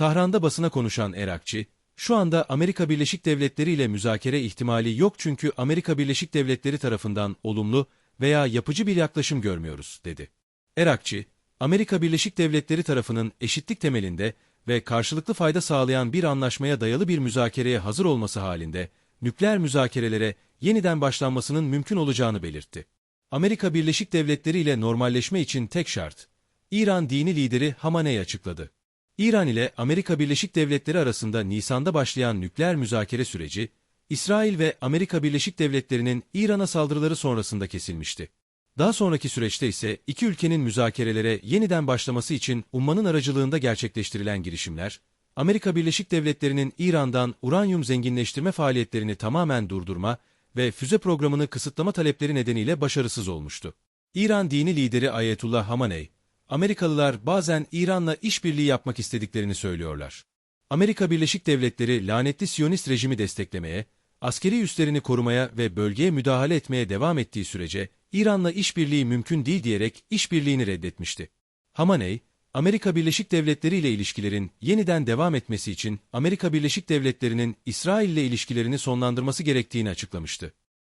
Tahran'da basına konuşan Erakçı, şu anda Amerika Birleşik Devletleri ile müzakere ihtimali yok çünkü Amerika Birleşik Devletleri tarafından olumlu veya yapıcı bir yaklaşım görmüyoruz, dedi. Erakçı, Amerika Birleşik Devletleri tarafının eşitlik temelinde ve karşılıklı fayda sağlayan bir anlaşmaya dayalı bir müzakereye hazır olması halinde, nükleer müzakerelere yeniden başlanmasının mümkün olacağını belirtti. Amerika Birleşik Devletleri ile normalleşme için tek şart, İran dini lideri Hamaney açıkladı. İran ile Amerika Birleşik Devletleri arasında Nisan'da başlayan nükleer müzakere süreci, İsrail ve Amerika Birleşik Devletleri'nin İran'a saldırıları sonrasında kesilmişti. Daha sonraki süreçte ise iki ülkenin müzakerelere yeniden başlaması için Umman'ın aracılığında gerçekleştirilen girişimler, Amerika Birleşik Devletleri'nin İran'dan uranyum zenginleştirme faaliyetlerini tamamen durdurma ve füze programını kısıtlama talepleri nedeniyle başarısız olmuştu. İran dini lideri Ayetullah Hamaney, Amerikalılar bazen İran'la işbirliği yapmak istediklerini söylüyorlar. Amerika Birleşik Devletleri lanetli Siyonist rejimi desteklemeye, askeri üslerini korumaya ve bölgeye müdahale etmeye devam ettiği sürece İran'la işbirliği mümkün değil diyerek işbirliğini reddetmişti. Hamaney, Amerika Birleşik Devletleri ile ilişkilerin yeniden devam etmesi için Amerika Birleşik Devletleri'nin İsrail ile ilişkilerini sonlandırması gerektiğini açıklamıştı.